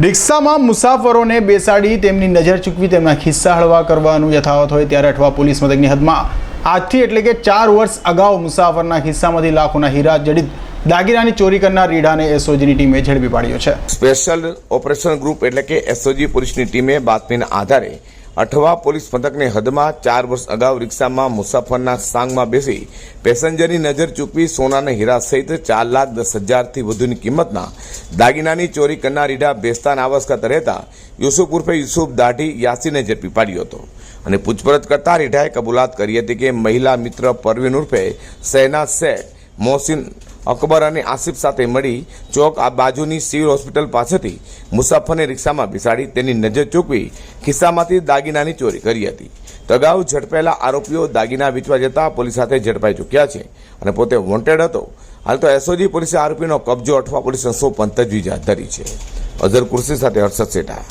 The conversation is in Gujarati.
રિક્ષામાં મુસાફરોને બેસાડી તેમની નજર ચૂકવી તેમના ખિસ્સા હળવા કરવાનું યથાવત હોય ત્યારે અઠવા પોલીસ મથકની હદમાં આજથી એટલે કે ચાર વર્ષ અગાઉ મુસાફરના ખિસ્સામાંથી લાખોના હીરા જડિત દાગીનાની ચોરી કરનાર રીડાને એસઓજીની ટીમે ઝડપી પાડ્યો છે. સ્પેશિયલ ઓપરેશન ગ્રુપ એટલે કે એસઓજી પોલીસની ટીમે બાતમીના આધારે અઠવા પોલીસ મથકની હદમાં ચાર વર્ષ અગાઉ રિક્ષામાં મુસાફરના સાંગમાં બેસી પેસેન્જરની નજર ચૂકવી સોનાના હીરા સહિત ચાર લાખ દસ હજારથી વધુની કિંમતના દાગીનાની ચોરી કરનાર ઈડા બેસ્તાન આવાસ રહેતા યુસુફ ઉર્ફે યુસુફ દાઢી યાસીને ઝડપી પાડ્યો હતો. અને પૂછપરછ કરતા રીઢાએ કબૂલાત કરી હતી કે મહિલા મિત્ર પરવીન ઉર્ફે સહેના શેખ મોહસિન અકબર અને આસિફ સાથે મળી ચોક આ બાજુની સિવિલ હોસ્પિટલ પાસેથી મુસાફરને રિક્ષામાં બેસાડી તેની નજર ચૂકવી ખિસ્સામાંથી દાગીનાની ચોરી કરી હતી. અગાઉ ઝડપાયેલા આરોપીઓ દાગીના વેચવા જતા પોલીસ સાથે ઝડપાઈ ચૂક્યા છે અને પોતે વોન્ટેડ હતો. હાલ તો એસઓજી પોલીસે આરોપીનો કબજો અઠવા પોલીસને સો તજવીજ હાથ ધરી છે. અઝર કુર્સી સાથે હર્ષદ સેઠા